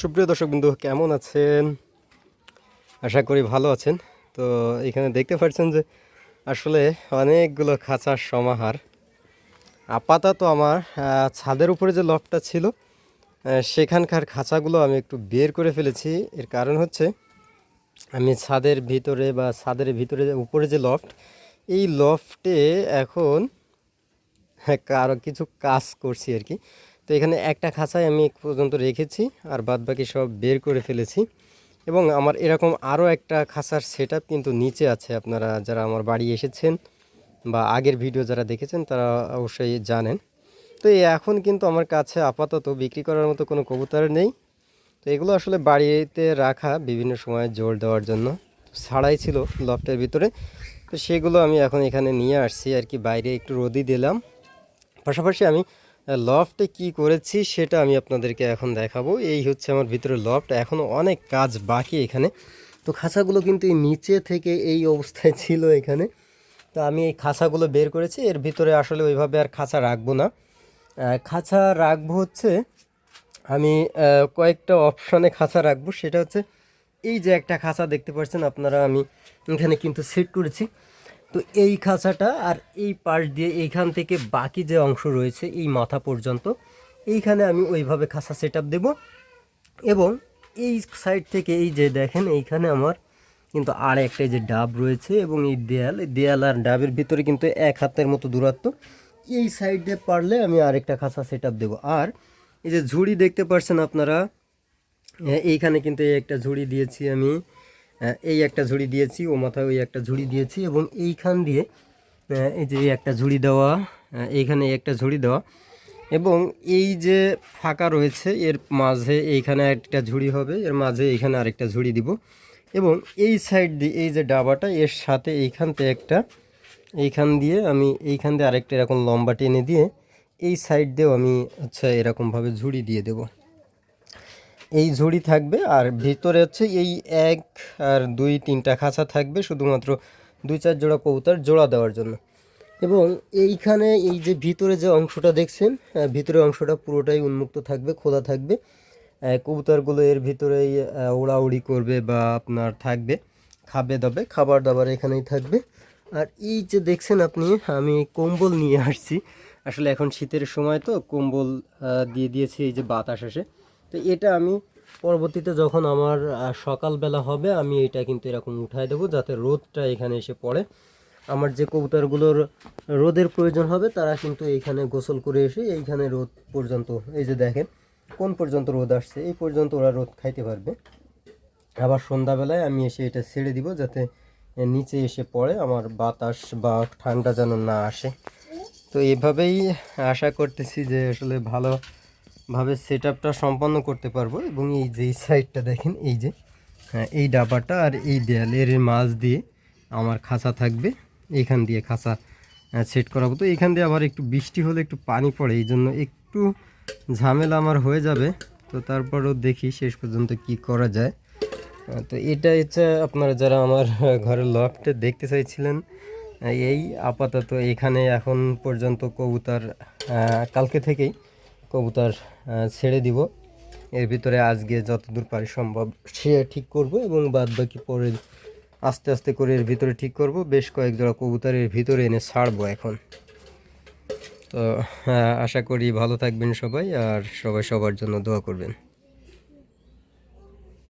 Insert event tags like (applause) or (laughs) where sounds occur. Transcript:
সুপ্রিয় দর্শক বন্ধু, কেমন আছেন? আশা করি ভালো আছেন। তো এখানে দেখতে পাচ্ছেন যে আসলে অনেকগুলো খাঁচার সমাহার। আপাতত আমার ছাদের উপরে যে লফটটা ছিল সেখানকার খাঁচাগুলো আমি একটু বের করে ফেলেছি। এর কারণ হচ্ছে, আমি ছাদের ভিতরে বা ছাদের ভিতরে উপরে যে লফট, এই লফটে এখন হ্যাঁ কারও কিছু কাজ করছি আর কি। তো এখানে একটা খাঁচায় আমি পর্যন্ত রেখেছি আর বাদ বাকি সব বের করে ফেলেছি এবং আমার এরকম আরও একটা খাঁচার সেট কিন্তু নিচে আছে। আপনারা যারা আমার বাড়ি এসেছেন বা আগের ভিডিও যারা দেখেছেন, তারা অবশ্যই জানেন। তো এখন কিন্তু আমার কাছে আপাতত বিক্রি করার মতো কোনো কবুতর নেই। তো এগুলো আসলে বাড়িতে রাখা বিভিন্ন সময় জোর দেওয়ার জন্য ছাড়াই ছিল লফটের ভিতরে। তো সেগুলো আমি এখন এখানে নিয়ে আসছি আর কি, বাইরে একটু রোদি দিলাম। পাশাপাশি আমি লফটে কি করেছি সেটা আমি আপনাদেরকে এখন দেখাবো। এই হচ্ছে আমার ভিতরে লফট এখনও অনেক কাজ বাকি এখানে। তো খাঁচাগুলো কিন্তু এই নিচে থেকে এই অবস্থায় (laughs) ছিল এখানে। তো আমি এই খাঁচাগুলো বের করেছি, এর ভিতরে আসলে ওইভাবে আর খাঁচা রাখব না। খাঁচা রাখব হচ্ছে, আমি কয়েকটা অপশানে খাঁচা রাখব। সেটা হচ্ছে, এই যে একটা খাঁচা দেখতে পাচ্ছেন আপনারা, আমি এখানে কিন্তু সেট করেছি। তো এই খাঁচাটা আর এই পাশ দিয়ে এইখান থেকে বাকি যে অংশ রয়েছে এই মাথা পর্যন্ত এইখানে আমি ওইভাবে খাঁচা সেট আপ দেবো। এবং এই সাইড থেকে এই যে দেখেন এইখানে আমার কিন্তু আর একটা যে ডাব রয়েছে এবং এই দেয়াল এই দেয়াল আর ডাবের ভিতরে কিন্তু এক হাতের মতো দূরত্ব। এই সাইড দিয়ে পারলে আমি আরেকটা খাঁচা সেট আপ দেবো। আর এই যে ঝুড়ি দেখতে পাচ্ছেন আপনারা হ্যাঁ, এইখানে কিন্তু একটা ঝুড়ি দিয়েছি আমি। এই একটা ঝুড়ি দিয়েছি, ও মাথায় ওই একটা ঝুড়ি দিয়েছি এবং এইখান দিয়ে এই যে একটা ঝুড়ি দেওয়া এইখানে এই একটা ঝুড়ি দেওয়া এবং এই যে ফাঁকা রয়েছে, এর মাঝে এইখানে একটা ঝুড়ি হবে, এর মাঝে এইখানে আরেকটা ঝুড়ি দিব এবং এই সাইড দিয়ে এই যে ডাবাটা, এর সাথে এইখান থেকে একটা, এইখান দিয়ে আমি এইখান দিয়ে আরেকটা এরকম লম্বা টেনে দিয়ে এই সাইড দিয়েও আমি আচ্ছা এরকমভাবে ঝুড়ি দিয়ে দেবো। এই ঝুড়ি থাকবে আর ভিতরে হচ্ছে এই এক আর দুই তিনটা খাঁচা থাকবে শুধুমাত্র দুই চার জোড়া কবুতর জোড়া দেওয়ার জন্য। এবং এইখানে এই যে ভিতরে যে অংশটা দেখছেন আহ, ভিতরের অংশটা পুরোটাই উন্মুক্ত থাকবে খোলা থাকবে। কবুতরগুলো এর ভিতরেই ওড়াউড়ি করবে বা আপনার থাকবে খাবে দাবে খাবার দাবার এখানেই থাকবে। আর এই যে দেখছেন আপনি আমি কম্বল নিয়ে আসছি। আসলে এখন শীতের সময় তো কম্বল দিয়ে দিয়েছি এই যে বাতাস আসে। তো এটা আমি পরবর্তীতে যখন আমার সকালবেলা হবে, আমি এটা কিন্তু এরকম উঠায় দেবো যাতে রোদটা এখানে এসে পড়ে। আমার যে কবুতরগুলোর রোদের প্রয়োজন হবে, তারা কিন্তু এইখানে গোসল করে এসে এইখানে রোদ পর্যন্ত, এই যে দেখেন, কোন পর্যন্ত রোদ আসছে, এই পর্যন্ত ওরা রোদ খাইতে পারবে। আবার সন্ধ্যাবেলায় আমি এসে এটা ছেড়ে দিব যাতে নিচে এসে পড়ে, আমার বাতাস বা ঠান্ডা যেন না আসে। তো এভাবেই আশা করতেছি যে আসলে ভালোভাবে সেট আপটা সম্পন্ন করতে পারব এবং এই যে এই সাইডটা দেখেন, এই যে হ্যাঁ এই ডাবাটা আর এই দেয়াল এর মাঝ দিয়ে আমার খাঁচা থাকবে। এইখান দিয়ে খাঁচা সেট করাবো। তো এইখান দিয়ে আবার একটু বৃষ্টি হলে একটু পানি পড়ে, এই জন্য একটু ঝামেলা আমার হয়ে যাবে। তো তারপরও দেখি শেষ পর্যন্ত কি করা যায়। তো এটা হচ্ছে আপনারা যারা আমার ঘরের লফটে দেখতে চাইছিলেন এই আপাতত এখানে এখন পর্যন্ত কবুতর কালকে থেকেই কবুতর ছেড়ে দিব। এর ভিতরে আজকে যতদূর পারি সম্ভব সে ঠিক করব এবং বাদ বাকি পরে আস্তে আস্তে করে এর ভিতরে ঠিক করব। বেশ কয়েক জোড়া কবুতর এর ভিতরে এনে ছাড়বো এখন। তো আশা করি ভালো থাকবেন সবাই আর সবাই সবার জন্য দোয়া করবেন।